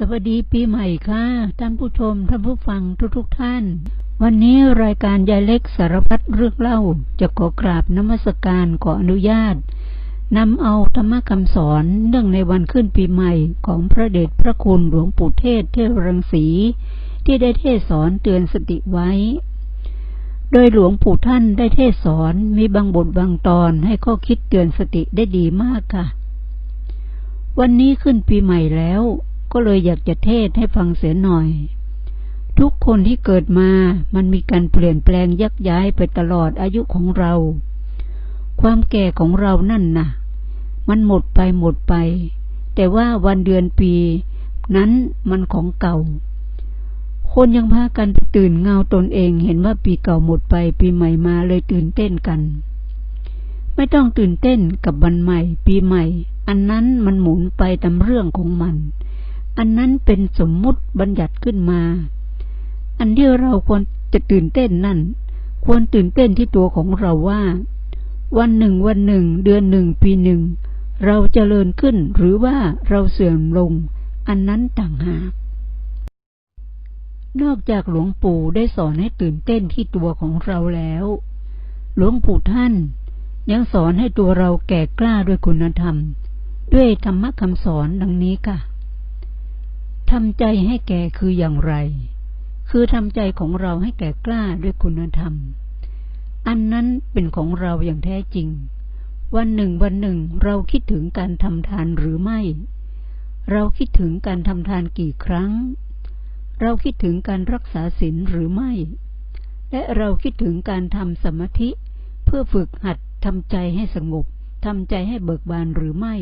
สวัสดีปีใหม่ค่ะท่านผู้ชมท่านผู้ฟังทุกๆทท่าน วันนี้รายการยายเล็กสารพัดเรื่องเล่า จะขอกราบนมัสการขออนุญาตนำเอาธรรมคำสอนเนื่องในวันขึ้นปีใหม่ของพระเดชพระคุณหลวงปู่เทศเทวรังสี ที่ได้เทศสอนเตือนสติไว้ โดยหลวงปู่ท่านได้เทศสอนมีบางบทบางตอนให้ข้อคิดเตือนสติได้ดีมากค่ะ วันนี้ขึ้นปีใหม่แล้ว ก็เลยอยากจะเทศให้ฟังเสียหน่อย ทุกคนที่เกิดมามันมีการเปลี่ยนแปลงยักย้ายไปตลอดอายุของเรา ความแก่ของเรานั่นนะ่ะ มันหมดไปหมดไป แต่ว่าวันเดือนปี นั้นมันของเก่า คนยังพากันตื่นเงาตนเองเห็นว่าปีเก่าหมดไปปีใหม่มาเลยตื่นเต้นกัน ไม่ต้องตื่นเต้นกับวันใหม่ ปีใหม่อันนั้นมันหมุนไปตามเรื่องของมัน อันนั้นเป็นสมมุติบัญญัติขึ้นมา อันที่เราควรจะตื่นเต้นนั่น ควรตื่นเต้นที่ตัวของเราว่า วันหนึ่งวันหนึ่ง เดือนหนึ่งปีหนึ่ง เราจเจริญขึ้นหรือว่าเราเสื่อมลง อันนั้นต่างหาก นอกจากหลวงปู่ได้สอนให้ตื่นเต้นที่ตัวของเราแล้ว หลวงปู่ท่าน ยังสอนให้ตัวเราแก่กล้าด้วยคุณธรรม ด้วยธรรมะคำสอนดังนี้ค่ะ ทำใจให้แก่คืออย่างไร คือทำใจของเราให้แก่กล้าด้วยคุณธรรม อันนั้นเป็นของเราอย่างแท้จริง วันหนึ่งวันหนึ่งเราคิดถึงการทำทานหรือไม่ เราคิดถึงการทำทานกี่ครั้ง เราคิดถึงการรักษาศีลหรือไม่ และเราคิดถึงการทำสมาธิ เพื่อฝึกหัดทำใจให้สงบทำใจให้เบิกบานหรือไม่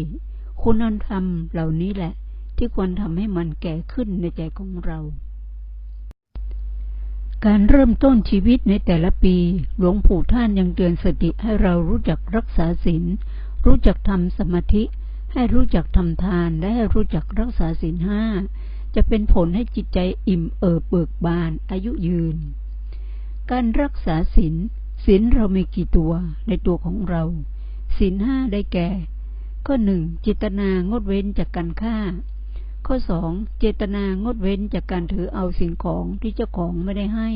คุณธรรมเหล่านี้แหละ ที่ควรทำให้มันแก่ขึ้นในใจของเรา การเริ่มต้นชีวิตในแต่ละปี หลวงปู่ท่านยังเตือนสติให้เรารู้จักรักษาศีล รู้จักทำสมาธิ ให้รู้จักทำทาน และให้รู้จักรักษาศีลห้า จะเป็นผลให้จิตใจอิ่มเอิบเบิกบาน อายุยืน การรักษาศีลศีลเรามีกี่ตัวในตัวของเราศีลห้าได้แก่ก็หนึ่งจิตนางดเว้นจากการฆ่า ข้อสองเจตนางดเว้นจากการถือเอาสิ่งของที่เจ้าของไม่ได้ให้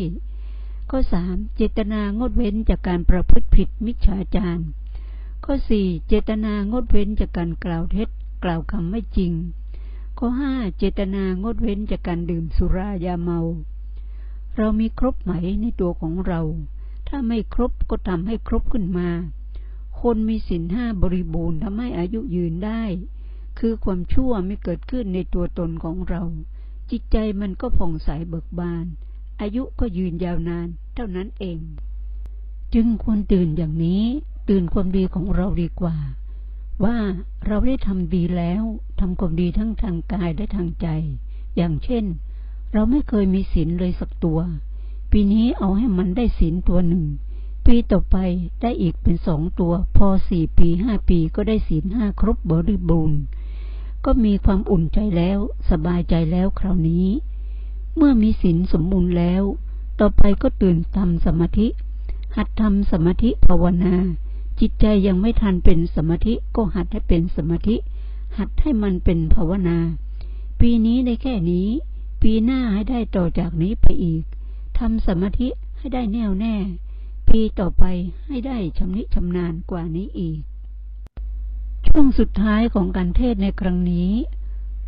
ข้อสามเจตนางดเว้นจากการประพฤติผิดมิจฉาจารข้อสี่เจตนางดเว้นจากการกล่าวเท็จ กล่าวคำไม่จริง ข้อห้าเจตนางดเว้นจากการดื่มสุรายาเมา เรามีครบไหมในตัวของเรา ถ้าไม่ครบก็ทำให้ครบขึ้นมา คนมีสินห้าบริบูรณ์ทำให้อายุยืนได้ คือความชั่วไม่เกิดขึ้นในตัวตนของเรา จิตใจมันก็ผ่องใสเบิกบาน อายุก็ยืนยาวนาน เท่านั้นเอง จึงควรตื่นอย่างนี้ ตื่นความดีของเราดีกว่า ว่าเราได้ทำดีแล้วทำความดีทั้งทางกายและทางใจ อย่างเช่น เราไม่เคยมีศีลเลยสักตัว ปีนี้เอาให้มันได้ศีลตัวหนึ่ง ปีต่อไปได้อีกเป็นสองตัว พอสี่ปีห้าปีก็ได้ศีลห้าครบบริบูรณ์ ก็มีความอุ่นใจแล้ว สบายใจแล้วคราวนี้ เมื่อมีศีลสมบูรณ์แล้ว ต่อไปก็ตื่นทำสมาธิ หัดทำสมาธิภาวนา จิตใจยังไม่ทันเป็นสมาธิก็หัดให้เป็นสมาธิ หัดให้มันเป็นภาวนา ปีนี้ได้แค่นี้ ปีหน้าให้ได้ต่อจากนี้ไปอีกทำสมาธิให้ได้แน่วแน่ ปีต่อไปให้ได้ชำนิชำนาญกว่านี้อีก ช่วงสุดท้ายของการเทศในครั้งนี้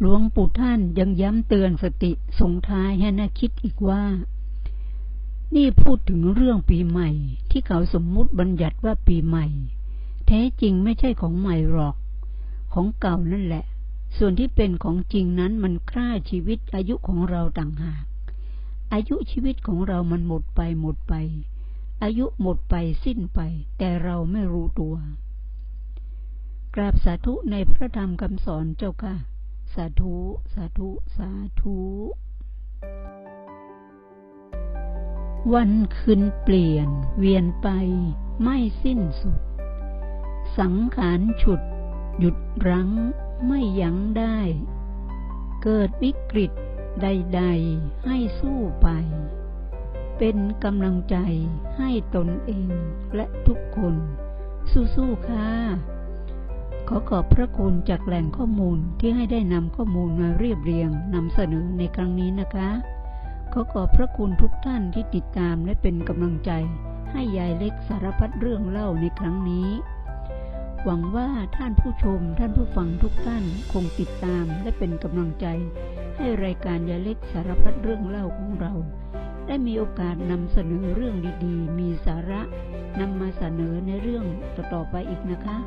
หลวงปู่ท่านยังย้ำเตือนสติส่งท้ายให้น่าคิดอีกว่า นี่พูดถึงเรื่องปีใหม่ ที่เขาสมมุติบัญญัติว่าปีใหม่ แท้จริงไม่ใช่ของใหม่หรอก ของเก่านั่นแหละ ส่วนที่เป็นของจริงนั้นมันฆ่าชีวิตอายุของเราต่างหาก อายุชีวิตของเรามันหมดไปหมดไป อายุหมดไปสิ้นไป แต่เราไม่รู้ตัว กราบสาธุในพระธรรมคำสอนเจ้าค่ะ สาธุ สาธุ สาธุ วันคืนเปลี่ยนเวียนไปไม่สิ้นสุด สังขารฉุด หยุดรั้งไม่ยั้งได้ เกิดวิกฤตใด ๆ ให้สู้ไป เป็นกำลังใจให้ตนเองและทุกคน สู้ๆค่ะ ขอขอบพระคุณจากแหล่งข้อมูลที่ให้ได้นำข้อมูลมาเรียบเรียงนำเสนอในครั้งนี้นะคะ ขอขอบพระคุณทุกท่านที่ติดตามและเป็นกำลังใจ ให้ยายเล็กสารพัดเรื่องเล่าในครั้งนี้ หวังว่าท่านผู้ชมท่านผู้ฟังทุกท่านคงติดตามและเป็นกำลังใจ ให้รายการยายเล็กสารพัดเรื่องเล่าของเรา ได้มีโอกาสนำเสนอเรื่องดีๆ มีสาระนำมาเสนอในเรื่องต่อๆไปอีกนะคะ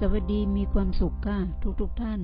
สวัสดีมีความสุขค่ะทุกๆท่าน